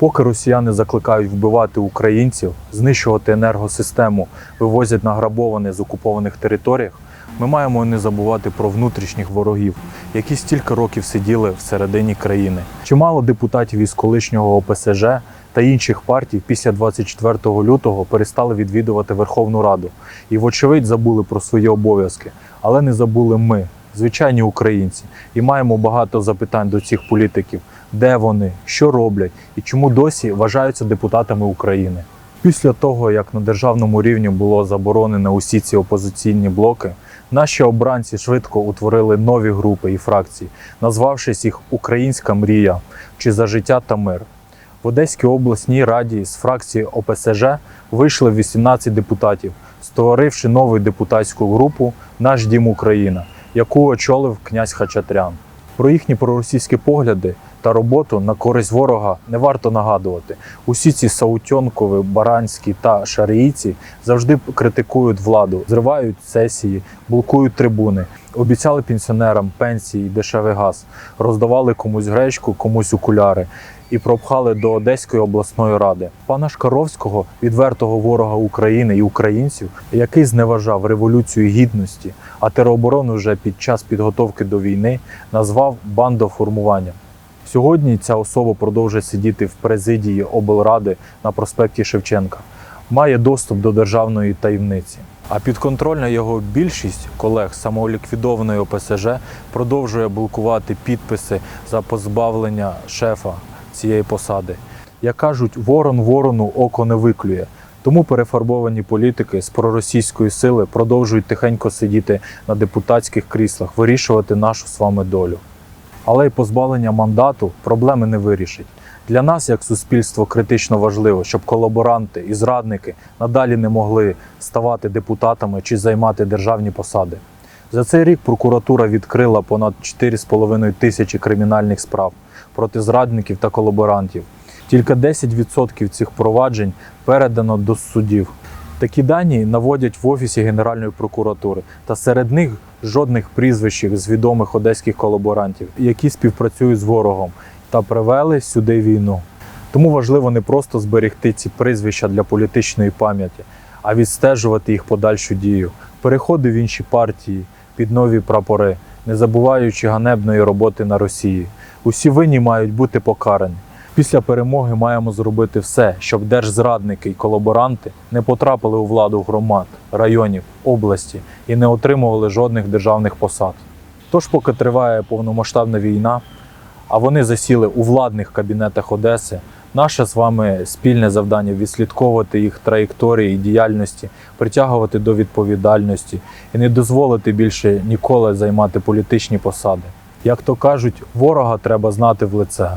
Поки росіяни закликають вбивати українців, знищувати енергосистему, вивозять награбоване з окупованих територіях, ми маємо не забувати про внутрішніх ворогів, які стільки років сиділи всередині країни. Чимало депутатів із колишнього ОПСЖ та інших партій після 24 лютого перестали відвідувати Верховну Раду і, вочевидь, забули про свої обов'язки, але не забули ми, звичайні українці, і маємо багато запитань до цих політиків, де вони, що роблять? І чому досі вважаються депутатами України. Після того, як на державному рівні було заборонено усі ці опозиційні блоки, наші обранці швидко утворили нові групи і фракції, назвавшись їх Українська мрія чи за життя та мир. В Одеській обласній раді з фракції ОПСЖ вийшли 18 депутатів, створивши нову депутатську групу Наш Дім Україна, яку очолив князь Хачатрян. Про їхні проросійські погляди та роботу на користь ворога не варто нагадувати. Усі ці Саутьонкови, Баранські та Шаріїці завжди критикують владу, зривають сесії, блокують трибуни, обіцяли пенсіонерам пенсії, дешевий газ, роздавали комусь гречку, комусь окуляри і пропхали до Одеської обласної ради. Пана Шкаровського, відвертого ворога України і українців, який зневажав революцію гідності, а тероборону вже під час підготовки до війни назвав бандоформуванням. Сьогодні ця особа продовжує сидіти в президії облради на проспекті Шевченка, має доступ до державної таємниці. А підконтрольна його більшість колег самоліквідованої ОПСЖ продовжує блокувати підписи за позбавлення шефа цієї посади. Як кажуть, ворон ворону око не виклює. Тому перефарбовані політики з проросійської сили продовжують тихенько сидіти на депутатських кріслах, вирішувати нашу з вами долю. Але й позбавлення мандату проблеми не вирішить. Для нас, як суспільство, критично важливо, щоб колаборанти і зрадники надалі не могли ставати депутатами чи займати державні посади. За цей рік прокуратура відкрила понад 4,5 тисячі кримінальних справ проти зрадників та колаборантів. Тільки 10% цих проваджень передано до судів. Такі дані наводять в офісі Генеральної прокуратури, та серед них жодних прізвищ з відомих одеських колаборантів, які співпрацюють з ворогом та привели сюди війну. Тому важливо не просто зберегти ці прізвища для політичної пам'яті, а відстежувати їх подальшу дію, переходи в інші партії під нові прапори, не забуваючи ганебної роботи на Росії. Усі винні мають бути покарані. Після перемоги маємо зробити все, щоб держзрадники і колаборанти не потрапили у владу громад, районів, області і не отримували жодних державних посад. Тож, поки триває повномасштабна війна, а вони засіли у владних кабінетах Одеси, наше з вами спільне завдання відслідковувати їх траєкторії і діяльності, притягувати до відповідальності і не дозволити більше ніколи займати політичні посади. Як то кажуть, ворога треба знати в лице.